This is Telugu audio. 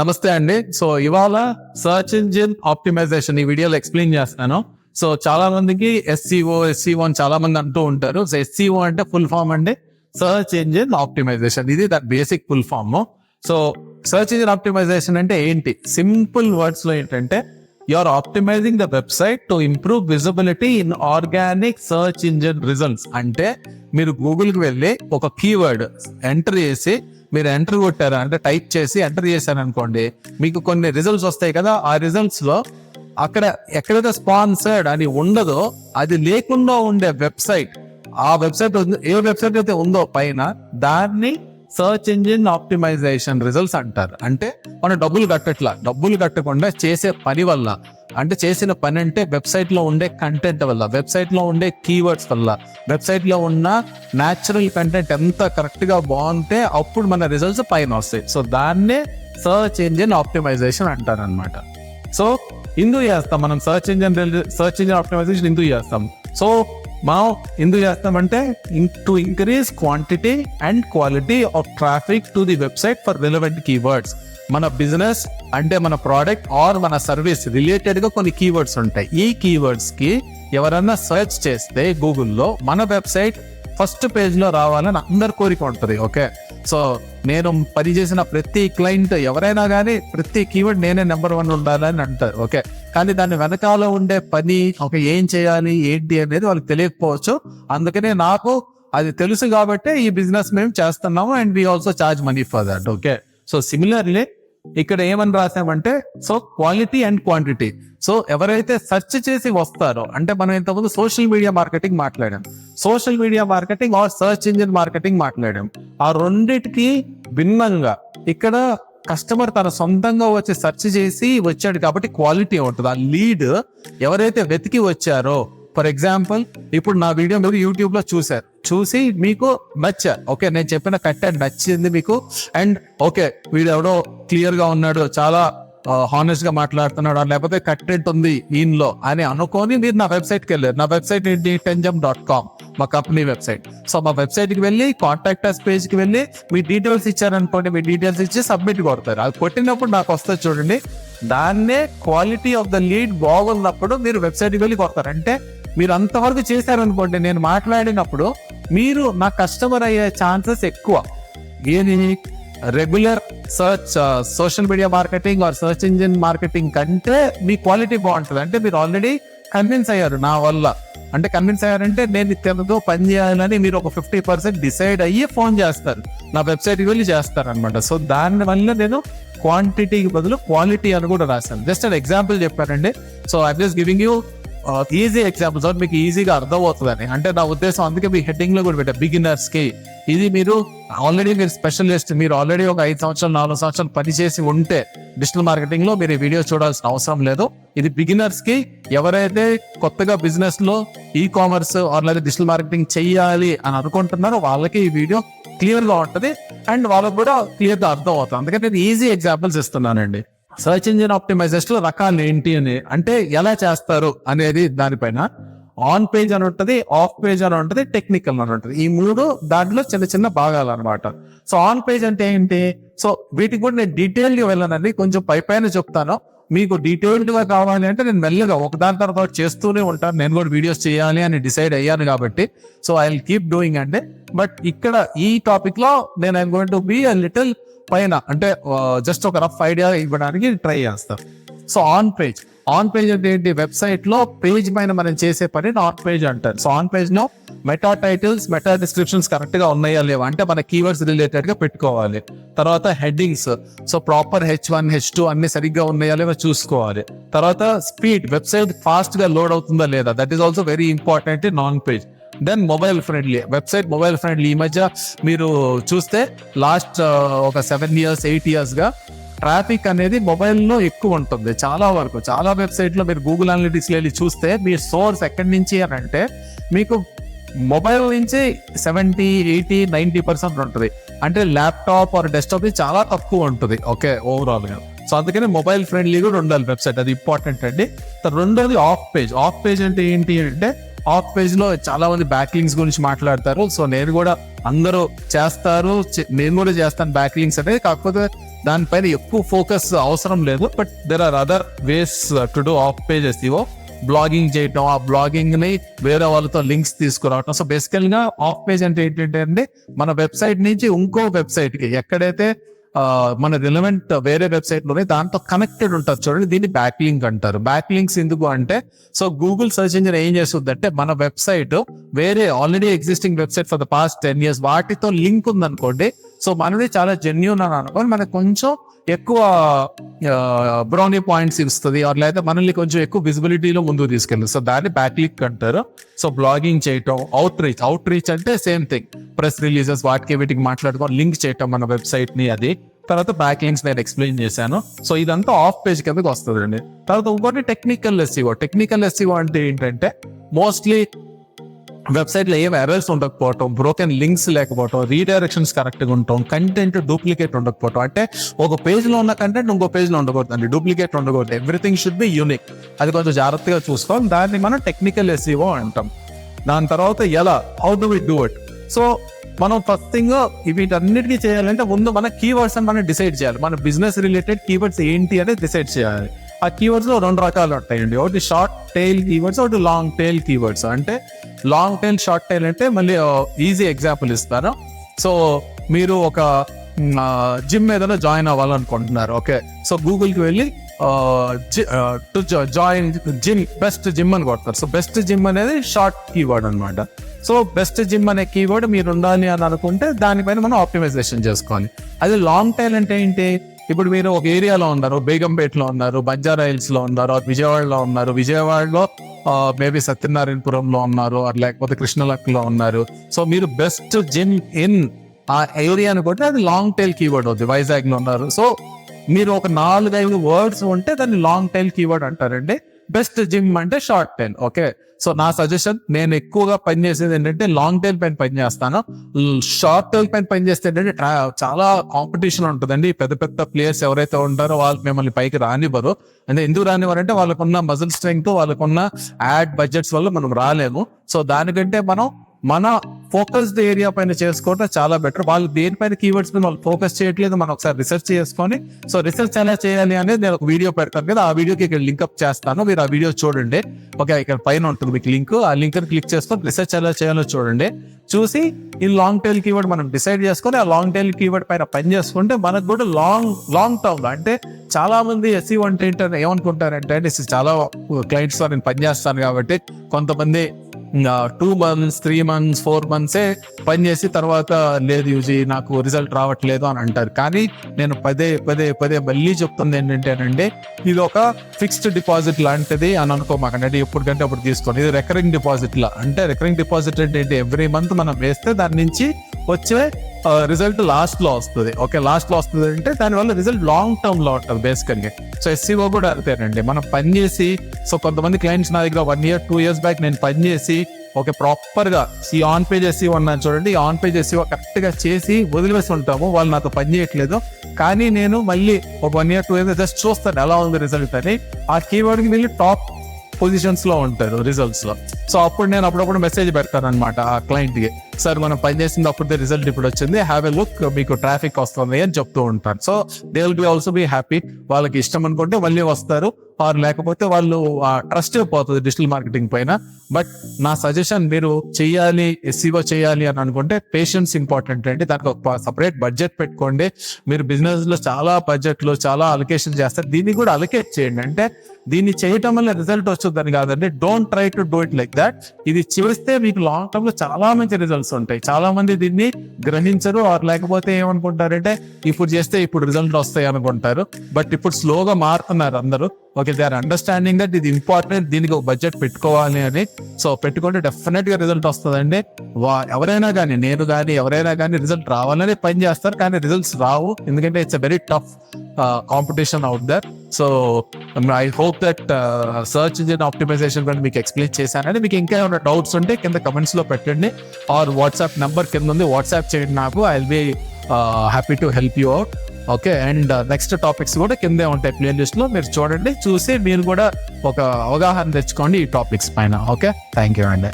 నమస్తే అండి. సో ఇవాళ సర్చ్ ఇంజిన్ ఆప్టిమైజేషన్ ఈ వీడియోలో ఎక్స్ప్లెయిన్ చేస్తాను. సో చాలా మందికి ఎస్సీఓ ఎస్సీఓ అని చాలా మంది అంటూ ఉంటారు. సో ఎస్సీఓ అంటే ఫుల్ ఫామ్ అండి. సర్చ్ ఇంజిన్ ఆప్టిమైజేషన్ ఇది that basic full form so search engine optimization అంటే ఏంటి? సింపుల్ వర్డ్స్లో ఏంటంటే you are optimizing the website to improve visibility in organic search engine results అంటే మీరు గూగుల్కి వెళ్ళి ఒక కీవర్డ్ ఎంటర్ చేసి మీరు ఎంటర్ కొట్టారు? అంటే టైప్ చేసి ఎంటర్ చేశారు అనుకోండి మీకు కొన్ని రిజల్ట్స్ వస్తాయి కదా ఆ రిజల్ట్స్లో అక్కడ ఎక్కడైతే స్పాన్సర్డ్ అని ఉండదో అది లేకుండా ఉండే వెబ్సైట్ ఆ వెబ్సైట్ ఏ వెబ్సైట్ అయితే ఉందో పైన దాన్ని సర్చ్ ఇంజిన్ ఆప్టిమైజేషన్ రిజల్ట్స్ అంటారు. అంటే మనం డబ్బులు కట్టట్లా డబ్బులు కట్టకుండా చేసే పని వల్ల అంటే చేసిన పని అంటే వెబ్సైట్లో ఉండే కంటెంట్ వల్ల వెబ్సైట్లో ఉండే కీవర్డ్స్ వల్ల వెబ్సైట్లో ఉన్న న్యాచురల్ కంటెంట్ ఎంత కరెక్ట్గా బాగుంటే అప్పుడు మన రిజల్ట్స్ పైన వస్తాయి. సో దాన్నే సర్చ్ ఇంజిన్ ఆప్టిమైజేషన్ అంటారు అనమాట సో ఇందు చేస్తాం మనం search engine search engine optimization ఎందుకు చేస్తాం. సో మనం ఎందుకు చేస్తామంటే to increase quantity and quality of traffic to the website for relevant keywords మన బిజినెస్ అంటే మన ప్రోడక్ట్ ఆర్ మన సర్వీస్ రిలేటెడ్గా కొన్ని కీవర్డ్స్ ఉంటాయి. ఈ కీవర్డ్స్కి ఎవరన్నా సెర్చ్ చేస్తే గూగుల్లో మన వెబ్సైట్ ఫస్ట్ పేజ్లో రావాలని అందరు కోరిక ఉంటుంది. ఓకే? సో నేను పని చేసిన ప్రతి క్లయింట్ ఎవరైనా కానీ ప్రతి కీవర్డ్ నేనే నెంబర్ వన్ ఉండాలని అంటారు. ఓకే? కానీ దాని వెనకాల ఉండే పని ఒక ఏం చేయాలి ఏంటి అనేది వాళ్ళకి తెలియకపోవచ్చు. అందుకనే నాకు అది తెలుసు కాబట్టి ఈ బిజినెస్ మేము చేస్తున్నాము and we also charge money for that okay? So similarly ఇక్కడ ఏమని రాసామంటే so quality and quantity so ఎవరైతే సెర్చ్ చేసి వస్తారో అంటే మనం ఇంతకుముందు సోషల్ మీడియా మార్కెటింగ్ మాట్లాడాం. Social media marketing or search engine marketing మాట్లాడాం. ఆ రెండింటికి భిన్నంగా ఇక్కడ కస్టమర్ తన సొంతంగా వచ్చి సెర్చ్ చేసి వచ్చాడు కాబట్టి క్వాలిటీ ఉంటుంది. ఆ లీడ్ ఎవరైతే వెతికి వచ్చారో ఫర్ ఎగ్జాంపుల్ ఇప్పుడు నా వీడియో మీరు యూట్యూబ్లో చూసారు చూసి మీకు నచ్చారు ఓకే నేను చెప్పిన కంటెంట్ నచ్చింది మీకు. అండ్ ఓకే వీడు ఎవడో క్లియర్గా ఉన్నాడు చాలా హానెస్ట్గా మాట్లాడుతున్నాడు లేకపోతే కంటెంట్ ఉంది ఈయనలో అని అనుకొని మీరు నా వెబ్సైట్కి వెళ్ళారు. నా వెబ్సైట్ ఏంటి? టెంజమ్ డాట్ కామ్ మా కంపెనీ వెబ్సైట్ సో మా వెబ్సైట్కి వెళ్ళి కాంటాక్ట్ అస్ పేజ్కి వెళ్ళి మీ డీటెయిల్స్ ఇచ్చారనుకోండి మీ డీటెయిల్స్ ఇచ్చి సబ్మిట్ కొడతారు. అది కొట్టినప్పుడు నాకు వస్తుంది చూడండి. దాన్నే క్వాలిటీ ఆఫ్ ద లీడ్ బాగున్నప్పుడు మీరు వెబ్సైట్కి వెళ్ళి కొడతారు. అంటే మీరు అంతవరకు చేశారనుకోండి నేను మాట్లాడినప్పుడు మీరు నా కస్టమర్ అయ్యే ఛాన్సెస్ ఎక్కువ. ఏది? Regular search social media marketing or search engine marketing కంటే మీ క్వాలిటీ బాగుంటుంది. అంటే మీరు ఆల్రెడీ కన్విన్స్ అయ్యారు నా వల్ల. అంటే కన్విన్స్ అయ్యారంటే నేను తెలుగుతో పని చేయాలని మీరు ఒక ఫిఫ్టీ పర్సెంట్ డిసైడ్ అయ్యి ఫోన్ చేస్తారు. నా వెబ్సైట్కి వెళ్ళి చేస్తారు అనమాట సో దాని వల్ల నేను క్వాంటిటీకి బదులు క్వాలిటీ అని కూడా రాశాను. జస్ట్ an ఎగ్జాంపుల్ చెప్పానండి. So I just giving you easy examples మీకు ఈజీగా అర్థమవుతుందని. అంటే నా ఉద్దేశం అందుకే మీ హెడ్డింగ్లో కూడా పెట్టా బిగినర్స్కి. ఇది మీరు ఆల్రెడీ మీరు స్పెషలిస్ట్ మీరు ఆల్రెడీ ఒక ఐదు సంవత్సరాలు నాలుగు సంవత్సరాలు పనిచేసి ఉంటే డిజిటల్ మార్కెటింగ్లో మీరు ఈ వీడియో చూడాల్సిన అవసరం లేదు. ఇది బిగినర్స్కి ఎవరైతే కొత్తగా బిజినెస్లో e commerce online digital marketing చేయాలి అని అనుకుంటున్నారో వాళ్ళకి ఈ వీడియో క్లియర్గా ఉంటది. అండ్ వాళ్ళకి కూడా క్లియర్గా అర్థం అవుతుంది అందుకని నేను ఈజీ ఎగ్జాంపుల్స్ ఇస్తున్నానండి. సర్చ్ ఇంజిన్ ఆప్టిమైజేషన్లో రకాలు ఏంటి అని అంటే ఎలా చేస్తారు అనేది దానిపైన ఆన్ పేజ్ అని ఉంటుంది ఆఫ్ పేజ్ అని ఉంటుంది టెక్నికల్ అని ఉంటుంది. ఈ మూడు దాంట్లో చిన్న చిన్న భాగాలు అనమాట సో ఆన్ పేజ్ అంటే ఏంటి? సో వీటికి కూడా నేను డీటెయిల్గా వెళ్ళానండి కొంచెం పై పైన చెప్తాను. మీకు డీటెయిల్డ్గా కావాలి అంటే నేను మెల్లగా ఒకదాని తర్వాత చేస్తూనే ఉంటాను. నేను కూడా వీడియోస్ చేయాలి అని డిసైడ్ అయ్యాను కాబట్టి. So I will keep doing అంటే బట్ ఇక్కడ ఈ టాపిక్లో నేను I going to be a little పైన అంటే జస్ట్ ఒక రఫ్ ఐడియా ఇవ్వడానికి ట్రై చేస్తాం. So on page on page అంటే ఏంటి? వెబ్సైట్లో పేజ్ పైన మనం చేసే పని ఆన్ పేజ్ అంటారు. సో ఆన్ పేజ్లో మెటా టైటిల్స్ మెటా డిస్క్రిప్షన్స్ కరెక్ట్గా ఉన్నాయా లేవా? అంటే మన కీవర్డ్స్ రిలేటెడ్గా పెట్టుకోవాలి. తర్వాత headings so proper H one H two అన్ని సరిగ్గా ఉన్నాయా లేవా చూసుకోవాలి. తర్వాత స్పీడ్ వెబ్సైట్ ఫాస్ట్గా లోడ్ అవుతుందా లేదా? That is also very important non on page then mobile friendly website mobile friendly ఈ మధ్య మీరు చూస్తే లాస్ట్ uh, ఒక సెవెన్ ఇయర్స్ ఎయిట్ ఇయర్స్గా ట్రాఫిక్ అనేది మొబైల్లో ఎక్కువ ఉంటుంది. చాలా వరకు. చాలా వెబ్సైట్లో మీరు గూగుల్ అనలిటిక్స్ వెళ్ళి చూస్తే మీ సోర్స్ ఎక్కడి నుంచి అని అంటే మీకు మొబైల్ నుంచి సెవెంటీ ఎయిటీ నైన్టీ పర్సెంట్ ఉంటుంది. అంటే ల్యాప్టాప్ ఆర్ డెస్క్టాప్ చాలా తక్కువ ఉంటుంది. ఓకే ఓవరాల్గా సో అందుకని మొబైల్ ఫ్రెండ్లీ కూడా ఉండాలి వెబ్సైట్ అది ఇంపార్టెంట్ అండి. రెండోది ఆఫ్ పేజ్ ఆఫ్ పేజ్ అంటే ఏంటి అంటే ఆఫ్ పేజ్లో చాలా మంది బ్యాక్లింగ్స్ గురించి మాట్లాడతారు. సో నేను కూడా అందరూ చేస్తారు. నేను కూడా చేస్తాను బ్యాక్లింగ్స్ అనేది. కాకపోతే దానిపైన ఎక్కువ ఫోకస్ అవసరం లేదు. But there are other ways to do off pages ఇవో బ్లాగింగ్ చేయటం ఆ బ్లాగింగ్ని వేరే వాళ్ళతో లింక్స్ తీసుకురావటం. సో బేసికల్గా ఆఫ్ పేజ్ అంటే ఏంటంటే అండి మన వెబ్సైట్ నుంచి ఇంకో వెబ్సైట్కి ఎక్కడైతే మన రిలవెంట్ వేరే వెబ్సైట్లోనే దాంతో కనెక్టెడ్ ఉంటుంది చూడండి దీన్ని బ్యాక్ లింక్ అంటారు. బ్యాక్ లింక్స్ ఎందుకు అంటే సో గూగుల్ సర్చ్ ఇంజిన్ ఏం చేస్తుంది అంటే మన వెబ్సైట్ వేరే already existing website for the past ten years వాటితో లింక్ ఉంది అనుకోండి సో మనది చాలా జెన్యున్ అని అనుకోండి మనకు కొంచెం ఎక్కువ బ్రౌనీ పాయింట్స్ ఇస్తుంది. ఆర్ లేదా మనల్ని కొంచెం ఎక్కువ విజిబిలిటీలో ముందుకు తీసుకెళ్ళి సో దాన్ని బ్యాక్ లింక్ అంటారు. సో బ్లాగింగ్ చేయటం అవుట్ రీచ్ అవుట్ రీచ్ అంటే సేమ్ థింగ్ ప్రెస్ రిలీజెస్ వాటికి వీటికి మాట్లాడుకోవడం లింక్ చేయటం మన వెబ్సైట్ని అది. తర్వాత బ్యాక్ లింక్స్ నేను ఎక్స్ప్లెయిన్ చేశాను. సో ఇదంతా ఆఫ్ పేజ్ కిందకి వస్తుంది అండి తర్వాత ఇంకోటి టెక్నికల్ ఎస్సీఓ టెక్నికల్ ఎస్సీఓ అంటే ఏంటంటే మోస్ట్లీ వెబ్సైట్లో ఏం ఎర్రర్స్ ఉండకపోవటం బ్రోకెన్ లింక్స్ లేకపోవటం రీడైరెక్షన్స్ కరెక్ట్గా ఉండటం కంటెంట్ డూప్లికేట్ ఉండకపోవటం. అంటే ఒక పేజ్లో ఉన్న కంటెంట్ ఇంకో పేజ్లో ఉండకూడదు అండి డూప్లికేట్ ఉండకూడదు. ఎవ్రీథింగ్ షుడ్ బి యూనిక్ అది కొంచెం జాగ్రత్తగా చూసుకోవాలి. దాన్ని మనం టెక్నికల్ ఎస్ఈఓ అంటాం. దాని తర్వాత ఎలా? How do we do it so మనం ఫస్ట్ థింగ్ వీటన్నిటికీ చేయాలంటే ముందు మన కీవర్డ్స్ అని మనం డిసైడ్ చేయాలి. మన బిజినెస్ రిలేటెడ్ కీవర్డ్స్ ఏంటి అనేది డిసైడ్ చేయాలి. ఆ కీవర్డ్స్లో రెండు రకాలు ఉంటాయండి. ఒకటి షార్ట్ టైల్ కీవర్డ్స్ ఒకటి లాంగ్ టైల్ కీవర్డ్స్ అంటే లాంగ్ టైల్ షార్ట్ టైల్ అంటే మళ్ళీ ఈజీ ఎగ్జాంపుల్ ఇస్తాను. సో మీరు ఒక జిమ్ ఏదైనా జాయిన్ అవ్వాలనుకుంటున్నారు. ఓకే సో గూగుల్కి వెళ్ళి to join gym best gym అని కొడతారు. సో బెస్ట్ జిమ్ అనేది షార్ట్ కీవర్డ్ అనమాట సో బెస్ట్ జిమ్ అనే కీవర్డ్ మీరు ఉండాలి అని అనుకుంటే దానిపైన మనం ఆప్టిమైజేషన్ చేసుకోవాలి. అది లాంగ్ టైల్ అంటే ఏంటి? ఇప్పుడు మీరు ఒక ఏరియాలో ఉన్నారు బేగంపేటలో ఉన్నారు బంజారా హిల్స్లో ఉన్నారు విజయవాడలో ఉన్నారు విజయవాడలో మేబీ సత్యనారాయణపురంలో ఉన్నారు లేకపోతే కృష్ణలక్లో ఉన్నారు. సో మీరు బెస్ట్ జిమ్ ఇన్ ఆ ఏరియాను కొట్టి అది లాంగ్ టైల్ కీవర్డ్ అవుతుంది వైజాగ్లో ఉన్నారు. సో మీరు ఒక నాలుగైదు వర్డ్స్ ఉంటే దాన్ని లాంగ్ టైల్ కీవర్డ్ అంటారండి. బెస్ట్ జిమ్ అంటే షార్ట్ టైల్ ఓకే సో నా సజెషన్ నేను ఎక్కువగా పనిచేసేది ఏంటంటే లాంగ్ టైల్ పైన పని చేస్తాను. షార్ట్ టైల్ పైన పని చేస్తే ఏంటంటే చాలా కాంపిటీషన్ ఉంటుందండి. పెద్ద పెద్ద ప్లేయర్స్ ఎవరైతే ఉంటారో వాళ్ళు మిమ్మల్ని పైకి రానివ్వరు. అంటే ఎందుకు రానివ్వరు అంటే వాళ్ళకున్న మజిల్ స్ట్రెంగ్త్ వాళ్ళకున్న యాడ్ బడ్జెట్స్ వల్ల మనం రాలేము. సో దానికంటే మనం మన ఫోకస్డ్ ఏరియా పైన చేసుకోవటం చాలా బెటర్ వాళ్ళు దేనిపైన కీవర్డ్స్ మీద వాళ్ళు ఫోకస్ చేయట్లేదు మనం ఒకసారి రీసెర్చ్ చేసుకొని సో రీసెర్చ్ ఎలా చేయాలి అనేది నేను ఒక వీడియో పెడతాను కదా ఆ వీడియోకి ఇక్కడ లింక్ అప్ చేస్తాను. మీరు ఆ వీడియో చూడండి. ఓకే ఇక్కడ పైన ఉంటుంది మీకు లింక్ ఆ లింక్ క్లిక్ చేసుకొని రీసెర్చ్ ఎలా చేయాలో చూడండి. చూసి ఈ లాంగ్ టైల్ కీవర్డ్ మనం డిసైడ్ చేసుకొని ఆ లాంగ్ టైల్ కీవర్డ్ పైన పని చేసుకుంటే మనకు కూడా లాంగ్ లాంగ్ టర్మ్ అంటే చాలా మంది ఎస్సీ అంటే ఏంటంటే ఏమనుకుంటారంటే చాలా క్లయింట్స్తో నేను పనిచేస్తాను కాబట్టి కొంతమంది two months three months four మంత్సే పని చేసి తర్వాత లేదు యూజీ నాకు రిజల్ట్ రావట్లేదు అని అంటారు. కానీ నేను పదే పదే పదే మళ్ళీ చెప్తుంది ఏంటంటేనండి ఇది ఒక ఫిక్స్డ్ డిపాజిట్ లాంటిది అని అనుకోమాకండి. అంటే ఎప్పటికంటే అప్పుడు తీసుకోండి. ఇది రికరింగ్ డిపాజిట్ లా. అంటే రికరింగ్ డిపాజిట్ అంటే ఏంటి? ఎవ్రీ మంత్ మనం వేస్తే దాని నుంచి వచ్చే రిజల్ట్ లాస్ట్లో వస్తుంది. ఓకే లాస్ట్లో వస్తుంది అంటే దానివల్ల రిజల్ట్ లాంగ్ టర్మ్లో ఉంటుంది బేసికల్గా సో ఎస్సీఓ కూడా అంతేనండి. మనం పని చేసి సో కొంతమంది క్లయింట్స్ నా దగ్గర one year two years back నేను పని చేసి ఓకే ప్రాపర్గా ఈ ఆన్ పే చేసి ఉన్నాను చూడండి. ఈ ఆన్ పే చేసి కరెక్ట్గా చేసి వదిలివేసి ఉంటాము. వాళ్ళు నాతో పని చేయట్లేదు. కానీ నేను మళ్ళీ ఒక one year two years just చూస్తాను ఎలా ఉంది రిజల్ట్ అని. ఆ కీవర్డ్కి వెళ్ళి టాప్ పొజిషన్స్లో ఉంటారు రిజల్ట్స్లో. సో అప్పుడు నేను అప్పుడప్పుడు మెసేజ్ పెడతాను అనమాట ఆ క్లయింట్ ఒకసారి సార్ మనం పనిచేసింది అప్పుడు రిజల్ట్ ఇప్పుడు వచ్చింది. హ్యావ్ ఎ లుక్ మీకు ట్రాఫిక్ వస్తుంది అని చెప్తూ ఉంటాను so they will be also be happy వాళ్ళకి ఇష్టం అనుకుంటే మళ్ళీ వస్తారు. ఆర్ లేకపోతే వాళ్ళు ట్రస్ట్ పోతుంది డిజిటల్ మార్కెటింగ్ పైన. బట్ నా సజెషన్ మీరు చేయాలి ఎస్సీఓ చేయాలి అని అనుకుంటే పేషెన్స్ ఇంపార్టెంట్ అండి. దానికి ఒక సపరేట్ బడ్జెట్ పెట్టుకోండి. మీరు బిజినెస్లో చాలా బడ్జెట్లు చాలా అలొకేషన్ చేస్తారు దీన్ని కూడా అలొకేట్ చేయండి. అంటే దీన్ని చేయటం వల్ల రిజల్ట్ వస్తుందని కాదండి. Don't try to do it like that ఇది చేస్తే మీకు లాంగ్ టర్మ్లో చాలా మంచి రిజల్ట్స్ ఉంటాయి. చాలా మంది దీన్ని గ్రహించరు ఆర్ లేకపోతే ఏమనుకుంటారంటే ఇప్పుడు చేస్తే ఇప్పుడు రిజల్ట్ వస్తాయి అనుకుంటారు. బట్ ఇప్పుడు స్లోగా మారుతున్నారు అందరూ. Okay they are understanding that ఇది ఇంపార్టెంట్ దీనికి ఒక బడ్జెట్ పెట్టుకోవాలి అని. సో పెట్టుకుంటే డెఫినెట్గా రిజల్ట్ వస్తుందండి. వా- ఎవరైనా కానీ నేను కానీ ఎవరైనా కానీ రిజల్ట్ రావాలని పని చేస్తారు కానీ రిజల్ట్స్ రావు. ఎందుకంటే it's a very tough competition out there so I hope that search engine optimization కూడా మీకు ఎక్స్ప్లెయిన్ చేశానని మీకు ఇంకా ఏమైనా డౌట్స్ ఉంటే కింద కమెంట్స్లో పెట్టండి. ఆర్ వాట్సాప్ నెంబర్ కింద ఉంది వాట్సాప్ చేయండి నాకు I will be happy to help you out okay and next topics కూడా కిందే ఉంటాయి ప్లే లిస్ట్లో మీరు చూడండి చూసి మీరు కూడా ఒక అవగాహన తెచ్చుకోండి ఈ టాపిక్స్ పైన. ఓకే థ్యాంక్ యూ అండి